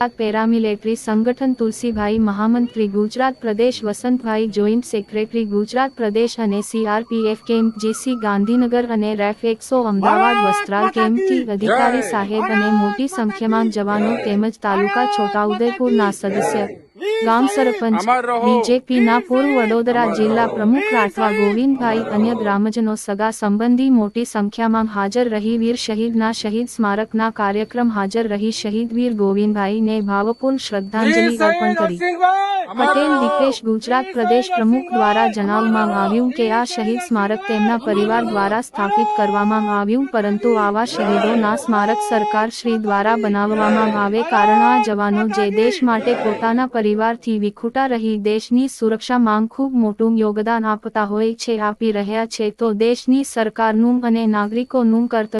Paramilitary સંગઠન તુલસીભાઈ મહામંત્રી ગુજરાત પ્રદેશ Vasantbhai joint secretary Gujarat પ્રદેશ અને સીઆરપીએફ કેમ્પ જેસી ગાંધીનગર અને રેફ એકસો અમદાવાદ વસ્ત્રાલ કેમ્પથી અધિકારી સાહેબ અને મોટી સંખ્યામાં જવાનો તેમજ તાલુકા છોટાઉદેપુરના સદસ્ય ગામ સરપંચ બીજેપીના પૂર્વ વડોદરા જિલ્લા પ્રમુખ રાઠવા ગોવિંદભાઈ અન્ય ગ્રામજનો સગા સંબંધી મોટી સંખ્યામાં હાજર રહી વીર શહીદના શહીદ સ્મારકના કાર્યક્રમ હાજર રહી શહીદ વીર ગોવિંદભાઈને ભાવપૂર્ણ શ્રદ્ધાંજલિ અર્પણ કરી. પટેલ દીપેશ ગુજરાત પ્રદેશ પ્રમુખ દ્વારા જણાવવામાં આવ્યું કે આ શહીદ સ્મારક તેમના પરિવાર દ્વારા સ્થાપિત કરવામાં આવ્યું પરંતુ આવા શહીદોના સ્મારક સરકાર શ્રી દ્વારા બનાવવામાં આવે કારણ આ જવાનો જે દેશ માટે પોતાના પરિવારથી વિખૂટા રહી દેશની સુરક્ષામાં ખૂબ મોટું યોગદાન આપતા હોય છે, આપી રહ્યા છે, તો દેશની સરકારનું અને નાગરિકોનું કર્તવ્ય